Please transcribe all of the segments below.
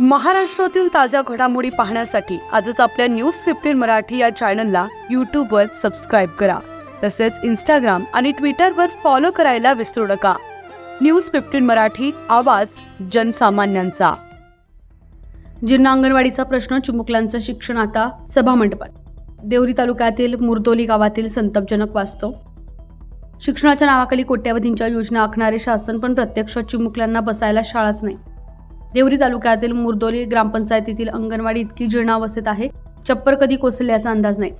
महाराष्ट्रातील ताज्या घडामोडी पाहण्यासाठी आजच आपल्या न्यूज फिफ्टीन मराठी या चॅनलला यूट्यूबवर सबस्क्राईब करा. तसेच इंस्टाग्राम आणि ट्विटरवर फॉलो करायला विसरू नका. न्यूज फिफ्टीन मराठी आवाज जनसामान्यांचा. जिल्हा अंगणवाडीचा प्रश्न चिमुकल्यांचं शिक्षण आता सभामंडपात देवरी तालुक्यातील मुरदोली गावातील संतापजनक वास्तव. शिक्षणाच्या नावाखाली कोट्यावधींच्या योजना आखणारे शासन पण प्रत्यक्षात चिमुकल्यांना बसायला शाळाच नाही. देवरी तालुक्यातील मुरदोली ग्रामपंचायतीतील अंगणवाडी इतकी जीर्णावस्थेत आहे. चप्पर कधी कोसळल्याचा अंदाज नाही.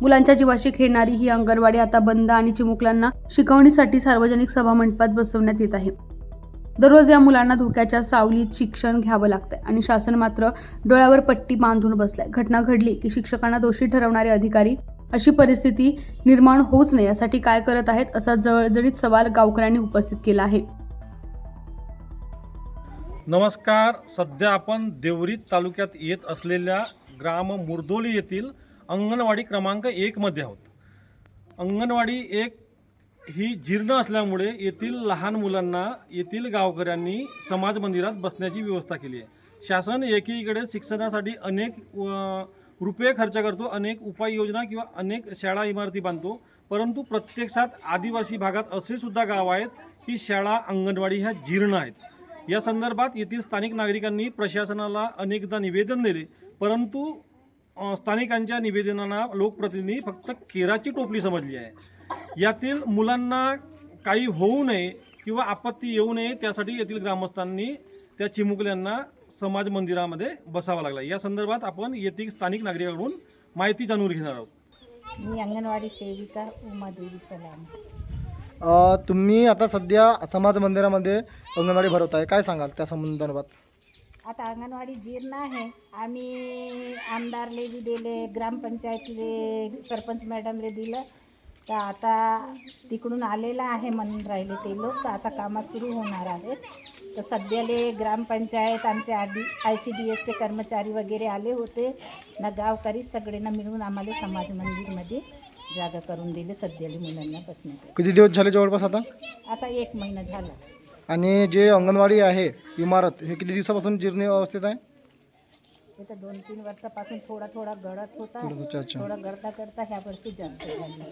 मुलांच्या जीवाशी खेळणारी ही अंगणवाडी आता बंद आणि चिमुकल्यांना शिकवणीसाठी सार्वजनिक सभामंडपात बसवण्यात येत आहे. दररोज या मुलांना धोक्याच्या सावलीत शिक्षण घ्यावं लागतंय आणि शासन मात्र डोळ्यावर पट्टी बांधून बसलाय. घटना घडली की शिक्षकांना दोषी ठरवणारे अधिकारी अशी परिस्थिती निर्माण होऊच नये यासाठी काय करत आहेत असा जळजळीत सवाल गावकऱ्यांनी उपस्थित केला आहे. नमस्कार. सध्या आपण देवरी तालुक्यात येत असलेल्या ग्राम मुर्दोली येथील अंगणवाडी क्रमांक एकमध्ये आहोत. अंगणवाडी एक ही जीर्ण असल्यामुळे येथील लहान मुलांना येथील गावकऱ्यांनी समाज मंदिरात बसण्याची व्यवस्था केली आहे. शासन एकीकडे शिक्षणासाठी अनेक रुपये खर्च करतो अनेक उपाययोजना किंवा अनेक शाळा इमारती बांधतो परंतु प्रत्यक्षात आदिवासी भागात असे सुद्धा गाव आहेत की शाळा अंगणवाडी ह्या जीर्ण आहेत. या संदर्भात येथील स्थानिक नागरिकांनी प्रशासनाला अनेकदा निवेदन दिले परंतु स्थानिकांच्या निवेदनांना लोकप्रतिनिधी फक्त केराची टोपली समजली आहे. यातील मुलांना काही होऊ नये किंवा आपत्ती येऊ नये त्यासाठी येथील ग्रामस्थांनी त्या चिमुकल्यांना समाज मंदिरामध्ये बसावा लागला. या संदर्भात आपण येथील स्थानिक नागरिकांकडून माहिती जाणून घेणार आहोत. मी अंगणवाडी सेविका उमादेवी सलाम. तुम्ही आता सध्या समाज मंदिरामध्ये अंगणवाडी भरवताय. काय सांगाल त्या संदर्भात आता अंगणवाडी जीर्ण आहे. आम्ही आमदारले बी दिले ग्रामपंचायतले सरपंच मॅडमले दिलं. तर आता तिकडून आलेलं आहे म्हणून राहिले ते लोक. तर आता कामं सुरू होणार आहेत. तर सध्याले ग्रामपंचायत आमचे R D I C D एसचे कर्मचारी वगैरे आले होते. ना गावकरी सगळ्यांना मिळून आम्हाला समाज मंदिरमध्ये जागा करून दिली सध्याले मुलांना बसण्यासाठी किती दिवस झाले जवळपास आता? आता एक महिना झाला. आणि जे अंगणवाडी आहे इमारत हे किती दिवसापासून जीर्ण अवस्थेत आहे? तर दोन तीन वर्षापासून थोडा थोडा गळत होता थोडा गळता गळता ह्या वर्षी जास्त झाली.